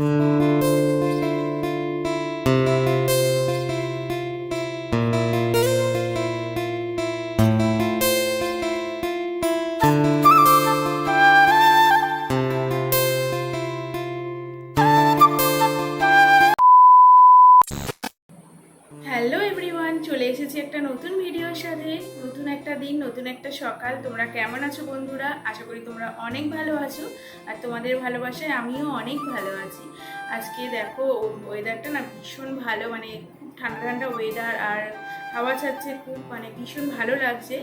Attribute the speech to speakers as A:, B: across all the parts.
A: Mm-hmm. এসেছি একটা নতুন ভিডিওর সাথে, নতুন একটা দিন, নতুন একটা সকাল। তোমরা কেমন আছো বন্ধুরা? আশা করি তোমরা অনেক ভালো আছো। আর তোমাদের ভালোবাসায় আমিও অনেক ভালো আছি। আজকে দেখো ওয়েদারটা না ভীষণ ভালো মানে ঠান্ডা ঠান্ডা ওয়েদার আর হাওয়া ছাড়ছে খুব মানে ভীষণ ভালো লাগছে।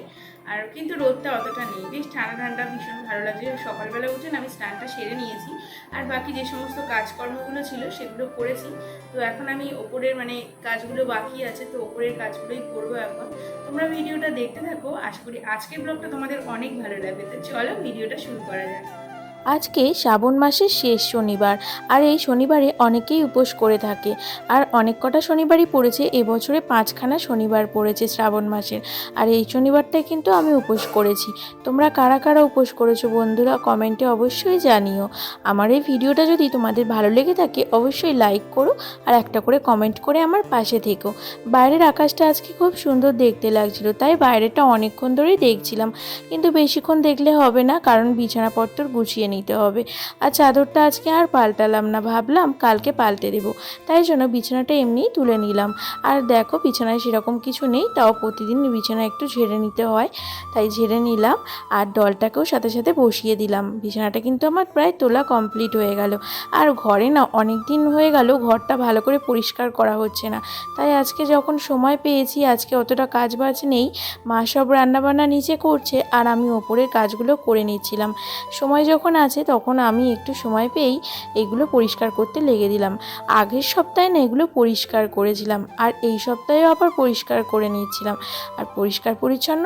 A: আর কিন্তু রোদটা অতটা নেই। বেশ ঠান্ডা ঠান্ডা ভীষণ ভালো লাগছে। সকালবেলা উঠে আমি স্নানটা সেরে নিয়েছি। আর বাকি যে সমস্ত কাজকর্মগুলো ছিল সেগুলো করেছি। তো এখন আমি ওপরের মানে কাজগুলো বাকি আছে, তো ওপরের কাজগুলোই করব এখন। তোমরা ভিডিওটা দেখতে থাকো। আশা করি আজকের ব্লগটা তোমাদের অনেক ভালো লাগবে। তো চলো ভিডিওটা শুরু করা যাক।
B: আজকে শ্রাবণ মাসের শেষ শনিবার, আর এই শনিবারে অনেকেই উপোস করে থাকে। আর অনেক কটা শনিবারই পড়েছে, এবছরে পাঁচখানা শনিবার পড়েছে শ্রাবণ মাসের। আর এই শনিবারটায় কিন্তু আমি উপোস করেছি। তোমরা কারা কারা উপোস করেছ বন্ধুরা, কমেন্টে অবশ্যই জানিও। আমার এই ভিডিওটা যদি তোমাদের ভালো লেগে থাকে, অবশ্যই লাইক করো আর একটা করে কমেন্ট করে আমার পাশে থেকো। বাইরের আকাশটা আজকে খুব সুন্দর দেখতে লাগছিল, তাই বাইরেটা অনেকক্ষণ ধরেই দেখছিলাম। কিন্তু বেশিক্ষণ দেখলে হবে না, কারণ বিছানাপত্র গুছিয়ে নিতে হবে। আর চাদরটা আজকে আর পাল্টালাম না, ভাবলাম কালকে পাল্টে দেবো। তাই জন্য বিছানাটা এমনিই তুলে নিলাম। আর দেখো বিছানায় সেরকম কিছু নেই, তাও প্রতিদিন বিছানা একটু ঝেড়ে নিতে হয়। তাই ঝেড়ে নিলাম আর ডলটাকেও সাথে সাথে বসিয়ে দিলাম। বিছানাটা কিন্তু আমার প্রায় তোলা কমপ্লিট হয়ে গেল। আর ঘরে না অনেক দিন হয়ে গেল ঘরটা ভালো করে পরিষ্কার করা হচ্ছে না। তাই আজকে যখন সময় পেয়েছি, আজকে অতটা কাজ বাজ নেই। মা সব রান্নাবান্না নিচে করছে আর আমি ওপরের কাজগুলো করে নিচ্ছিলাম। সময় যখন আছে, তখন আমি একটু সময় পেয়েই এগুলো পরিষ্কার করতে লেগে দিলাম। আগের সপ্তাহে না এগুলো পরিষ্কার করেছিলাম আর এই সপ্তাহেও আবার পরিষ্কার করে নিয়েছিলাম আর পরিষ্কার পরিচ্ছন্ন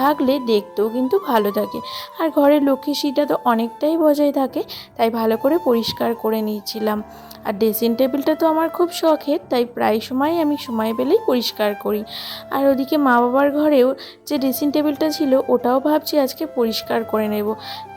B: থাকলে দেখতেও কিন্তু ভালো থাকে। আর ঘরের লক্ষ্মী সেটা তো অনেকটাই বজায় থাকে, তাই ভালো করে পরিষ্কার করে নিচ্ছিলাম। আর ড্রেসিং টেবিলটা তো আমার খুব শখের, তাই প্রায় সময় আমি সময় পেলেই পরিষ্কার করি। আর ওদিকে মা বাবার ঘরেও যে ড্রেসিং টেবিলটা ছিল, ওটাও ভাবছি আজকে পরিষ্কার করে নেব।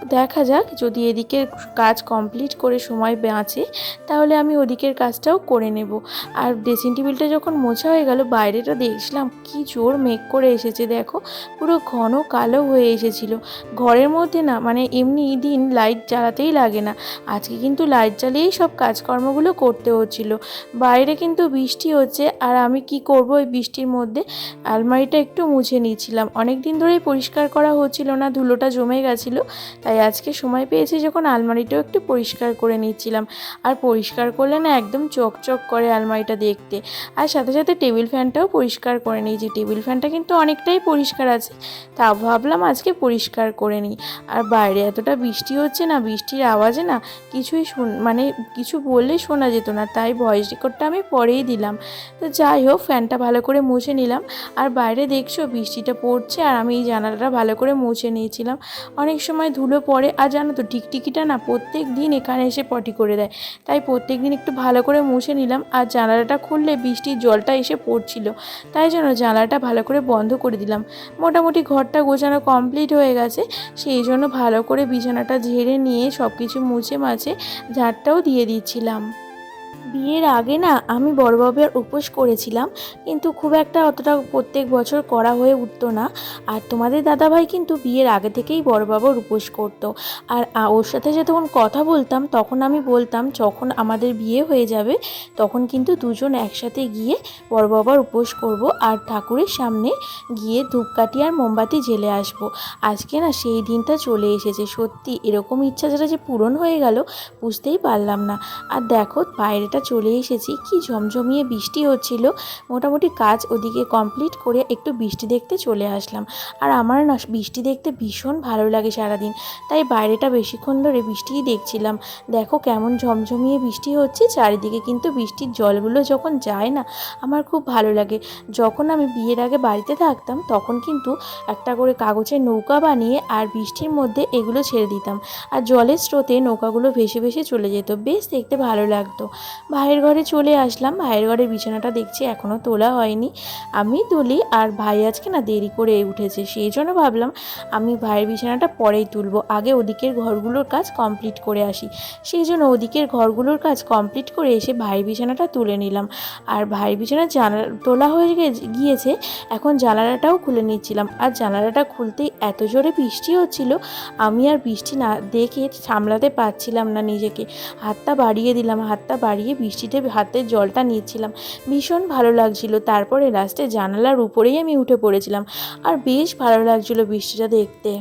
B: দেখা যাক, যদি এদিকের কাজ কমপ্লিট করে সময় বাঁচে, তাহলে আমি ওদিকের কাজটাও করে নেব। আর ড্রেসিং টেবিলটা যখন মোছা হয়ে গেল, বাইরেটা দেখছিলাম কি জোর মেঘ করে এসেছে, দেখো। পুরো ঘন কালো হয়ে এসেছিল। ঘরের মধ্যে না মানে এমনি দিন লাইট জ্বালাতেই লাগে না। আজকে কিন্তু লাইট জ্বালিয়েই সব কাজকর্মগুলো করতে হচ্ছিল। বাইরে কিন্তু বৃষ্টি হচ্ছে আর আমি কি করব ওই বৃষ্টির মধ্যে? আলমারিটা একটু মুছে নিয়েছিলাম। অনেক দিন ধরেই পরিষ্কার করা হচ্ছিল না, ধুলোটা জমে গেছিল, তাই আজকে সময় পেয়েছি যখন আলমারিটাও একটু পরিষ্কার করে নিচ্ছিলাম। আর পরিষ্কার করলে না একদম চকচক করে আলমারিটা দেখতে। আর সাথে সাথে টেবিল ফ্যানটাও পরিষ্কার করে নিয়েছি। টেবিল ফ্যানটা কিন্তু অনেকটাই পরিষ্কার আছে তা ভাবলাম আজকে পরিষ্কার করে নিই। আর বাইরে এতটা বৃষ্টি হচ্ছে না, বৃষ্টির আওয়াজে না কিছুই শুন মানে কিছু বললেই শোনা যেত না, তাই ভয়েস রেকর্ডটা আমি পরেই দিলাম। তো যাই হোক, ফ্যানটা ভালো করে মুছে নিলাম। আর বাইরে দেখছ, বৃষ্টিটা পড়ছে আর আমি এই জানালাটা ভালো করে মুছে নিয়েছিলাম। অনেক সময় ধুলো পড়ে আর জানো তো, টিকটিকিটা না প্রত্যেক দিন এখানে এসে পটি করে দেয়। তাই প্রত্যেক দিন একটু ভালো করে মুছে নিলাম আর জানালাটা খুললে বৃষ্টির জলটা এসে পড়ছিল। তাই জন্য জানালাটা ভালো করে বন্ধ করে দিলাম। মোটামুটি ঘরটা গোছানো কমপ্লিট হয়ে গেছে। সেই জন্য ভালো করে বিছানাটা ঝেড়ে নিয়ে সব কিছু মুছে মাছে ঝাড়টাও দিয়ে দিচ্ছিলাম। বিয়ের আগে না আমি বড় বাবার উপোস করেছিলাম, কিন্তু খুব একটা অতটা প্রত্যেক বছর করা হয়ে উঠতো না। আর তোমাদের দাদাভাই কিন্তু বিয়ের আগে থেকেই বড় বাবার উপোস করতো। আর ওর সাথে যখন কথা বলতাম, তখন আমি বলতাম, যখন আমাদের বিয়ে হয়ে যাবে, তখন কিন্তু দুজন একসাথে গিয়ে বড় বাবার উপোস করব আর ঠাকুরের সামনে গিয়ে ধূপকাঠি আর মোমবাতি জেলে আসব। আজকে না সেই দিনটা চলে এসেছে, সত্যি এরকম ইচ্ছা যেটা যে পূরণ হয়ে গেল, বুঝতেই পারলাম না। আর দেখো, বাইরেটা চলে এসেছি। কি ঝমঝমিয়ে বৃষ্টি হচ্ছিল। মোটামুটি কাজ ওদিকে কমপ্লিট করে একটু বৃষ্টি দেখতে চলে আসলাম। আর আমার না বৃষ্টি দেখতে ভীষণ ভালো লাগে সারাদিন। তাই বাইরেটা বেশিক্ষণ ধরে বৃষ্টিই দেখছিলাম। দেখো কেমন ঝমঝমিয়ে বৃষ্টি হচ্ছে, চারিদিকে কিন্তু বৃষ্টির জলগুলো যখন যায় না, আমার খুব ভালো লাগে। যখন আমি বিয়ের আগে বাড়িতে থাকতাম, তখন কিন্তু একটা করে কাগজের নৌকা বানিয়ে আর বৃষ্টির মধ্যে এগুলো ছেড়ে দিতাম। আর জলের স্রোতে নৌকাগুলো ভেসে ভেসে চলে যেত। বেশ দেখতে ভালো লাগতো। ভাইয়ের ঘরে চলে আসলাম। ভাইয়ের ঘরের বিছানাটা দেখছি এখনও তোলা হয়নি। আমি তুলি আর ভাই আজকে না দেরি করে উঠেছে, সেই জন্য ভাবলাম আমি ভাইয়ের বিছানাটা পরেই তুলবো। আগে ওদিকের ঘরগুলোর কাজ কমপ্লিট করে আসি। সেই জন্য ওদিকের ঘরগুলোর কাজ কমপ্লিট করে এসে ভাইয়ের বিছানাটা তুলে নিলাম। আর ভাইয়ের বিছানা জানা, তোলা হয়ে গিয়েছে, এখন জানালাটাও খুলে নিচ্ছিলাম। আর জানালাটা খুলতেই এত জোরে বৃষ্টি হচ্ছিল, আমি আর বৃষ্টি না দেখে সামলাতে পারছিলাম না নিজেকে। হাতটা বাড়িয়ে দিলাম, হাতটা বাড়িয়ে বৃষ্টিতে হাতের জলটা নিচ্ছিলাম। ভীষণ ভালো লাগছিল। তারপরে লাস্টে জানালার উপরেই আমি উঠে পড়েছিলাম। আর বেশ ভালো লাগছিল বৃষ্টিটা দেখতে।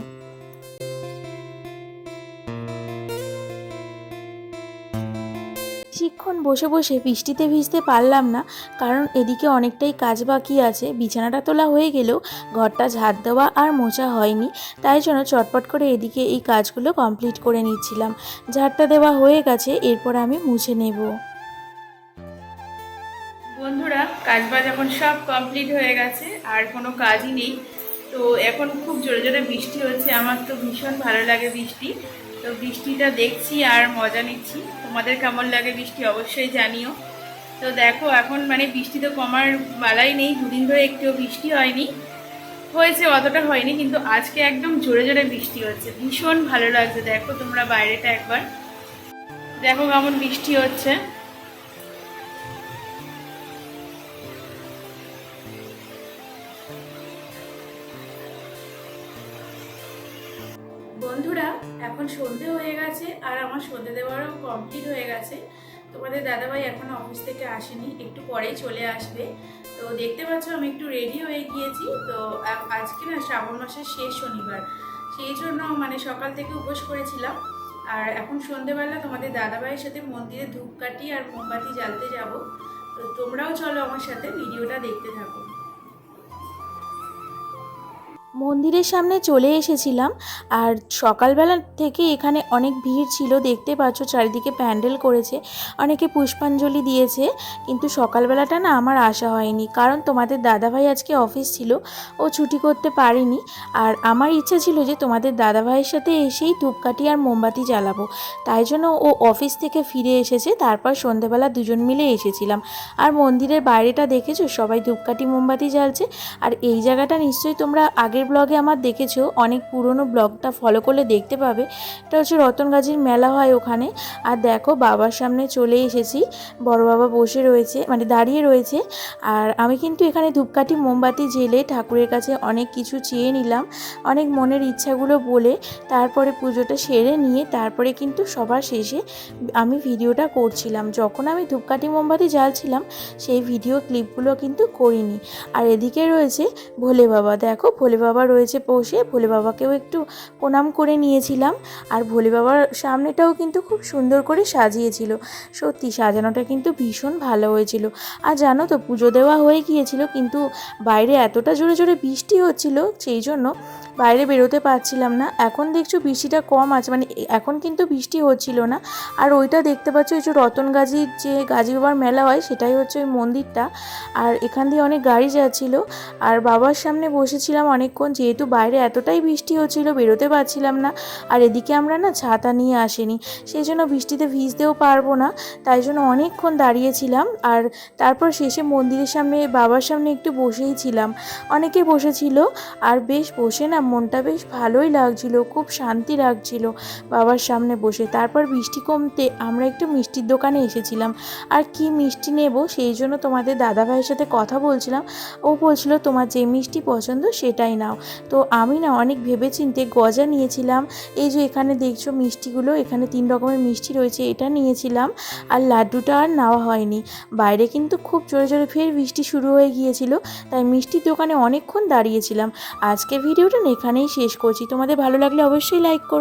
B: বেশিক্ষণ বসে বসে বৃষ্টিতে ভিজতে পারলাম না। কারণ এদিকে অনেকটাই কাজ বাকি আছে। বিছানাটা তোলা হয়ে গেলেও ঘরটা ঝাড় দেওয়া আর মোছা হয়নি। তাই জন্য চটপট করে এদিকে এই কাজগুলো কমপ্লিট করে নিচ্ছিলাম। ঝাড়টা দেওয়া হয়ে গেছে। এরপর আমি মুছে নেব।
A: কাজ বাজ এখন সব কমপ্লিট হয়ে গেছে, আর কোনো কাজই নেই। তো এখন খুব জোরে জোরে বৃষ্টি হচ্ছে, আমার তো ভীষণ ভালো লাগে বৃষ্টি। তো বৃষ্টিটা দেখছি আর মজা নিচ্ছি। তোমাদের কেমন লাগে বৃষ্টি অবশ্যই জানিও। তো দেখো, এখন মানে বৃষ্টি তো কমার বালাই নেই, দুদিন ধরে একটুও বৃষ্টি হয়নি। হয়েছে, অতটা হয়নি, কিন্তু আজকে একদম জোরে জোরে বৃষ্টি হচ্ছে। ভীষণ ভালো লাগছে, দেখো তোমরা বাইরেটা একবার। দেখো কেমন বৃষ্টি হচ্ছে। বন্ধুরা, এখন সন্ধে হয়ে গেছে আর আমার সন্ধে দেওয়ারও কমপ্লিট হয়ে গেছে। তোমাদের দাদাভাই এখনও অফিস থেকে আসেনি, একটু পরেই চলে আসবে। তো দেখতে পাচ্ছ আমি একটু রেডি হয়ে গিয়েছি। তো আজকে না শ্রাবণ মাসের শেষ শনিবার, সেই জন্য মানে সকাল থেকে উপোস করেছিলাম। আর এখন সন্ধেবেলা তোমাদের দাদাভাইয়ের সাথে মন্দিরে ধূপকাঠি আর মোমবাতি জ্বালতে যাব। তো তোমরাও চলো আমার সাথে, ভিডিওটা দেখতে থাকো।
B: মন্দিরের সামনে চলে এসেছিলাম আর সকালবেলা থেকে এখানে অনেক ভিড় ছিল, দেখতে পাচ্ছ চারিদিকে প্যান্ডেল করেছে, অনেকে পুষ্পাঞ্জলি দিয়েছে, কিন্তু সকালবেলাটা না আমার আসা হয়নি, কারণ তোমাদের দাদাভাই আজকে অফিস ছিল, ও ছুটি করতে পারেনি, আর আমার ইচ্ছা ছিল যে তোমাদের দাদাভাইয়ের সাথে এসেই ধূপকাঠি আর মোমবাতি জ্বালাবো, তাই জন্য ও অফিস থেকে ফিরে এসেছে, তারপর সন্ধেবেলা দুজন মিলে এসেছিলাম, আর মন্দিরের বাইরেটা দেখেছ? সবাই ধূপকাঠি, মোমবাতি জ্বালছে, আর এই জায়গাটা নিশ্চয়ই তোমরা আগের ব্লগে আমার দেখেছ, অনেক পুরনো ব্লগটা ফলো করলে দেখতে পাবে। এটা হচ্ছে রতনগাজির মেলা হয় ওখানে। আর দেখো, বাবার সামনে চলে এসেছি। বড় বাবা বসে রয়েছে মানে দাঁড়িয়ে রয়েছে। আর আমি কিন্তু এখানে ধূপকাঠি, মোমবাতি জেলে ঠাকুরের কাছে অনেক কিছু চেয়ে নিলাম, অনেক মনের ইচ্ছাগুলো বলে তারপরে পুজোটা সেরে নিয়ে তারপরে কিন্তু সবার শেষে আমি ভিডিওটা করছিলাম। যখন আমি ধূপকাঠি, মোমবাতি জ্বালছিলাম, সেই ভিডিও ক্লিপগুলো কিন্তু করিনি। আর এদিকে রয়েছে ভোলে বাবা। দেখো, ভোলে বাবা রয়েছে বসে, ভোলে বাবাকেও একটু প্রণাম করে নিয়েছিলাম। আর ভোলে বাবার সামনেটাও কিন্তু খুব সুন্দর করে সাজিয়েছিল। সত্যি সাজানোটা কিন্তু ভীষণ ভালো হয়েছিল। আর জানো তো, পুজো দেওয়া হয়ে গিয়েছিল, কিন্তু বাইরে এতটা জোরে জোরে বৃষ্টি হচ্ছিল, সেই জন্য বাইরে বেরোতে পারছিলাম না। এখন দেখছ বৃষ্টিটা কম আছে মানে এখন কিন্তু বৃষ্টি হচ্ছিল না। আর ওইটা দেখতে পাচ্ছ ওই যে রতন গাজীর যে গাজী বাবার মেলা হয়, সেটাই হচ্ছে ওই মন্দিরটা। আর এখান দিয়ে অনেক গাড়ি যাচ্ছিল। আর বাবার সামনে বসেছিলাম অনেকক্ষণ যেহেতু বাইরে এতটাই বৃষ্টি হচ্ছিল, বেরোতে পারছিলাম না। আর এদিকে আমরা না ছাতা নিয়ে আসিনি সেই জন্য বৃষ্টিতে ভিজতেও পারব না। তাই জন্য অনেকক্ষণ দাঁড়িয়েছিলাম। আর তারপর শেষে মন্দিরের সামনে, বাবার সামনে একটু বসেই ছিলাম। অনেকে বসেছিল, আর বেশ বসে না মনটা বেশ ভালোই লাগছিল, খুব শান্তি লাগছিল বাবার সামনে বসে। তারপর বৃষ্টি কমতে আমরা একটু মিষ্টির দোকানে এসেছিলাম। আর কি মিষ্টি নেব, সেই জন্য তোমাদের দাদাভাইয়ের সাথে কথা বলছিলাম। ও বলছিল, তোমার যে মিষ্টি পছন্দ সেটাই নাও। তো আমি না অনেক ভেবেচিন্তে গজা নিয়েছিলাম। এই যে এখানে দেখছ মিষ্টিগুলো, এখানে তিন রকমের মিষ্টি রয়েছে, এটা নিয়েছিলাম আর লাড্ডুটা আর নেওয়া হয়নি। বাইরে কিন্তু খুব জোরে জোরে ফের বৃষ্টি শুরু হয়ে গিয়েছিল, তাই মিষ্টির দোকানে অনেকক্ষণ দাঁড়িয়েছিলাম। আজকে ভিডিওটা এখানেই শেষ করছি। তোমাদের ভালো লাগলে অবশ্যই লাইক করো।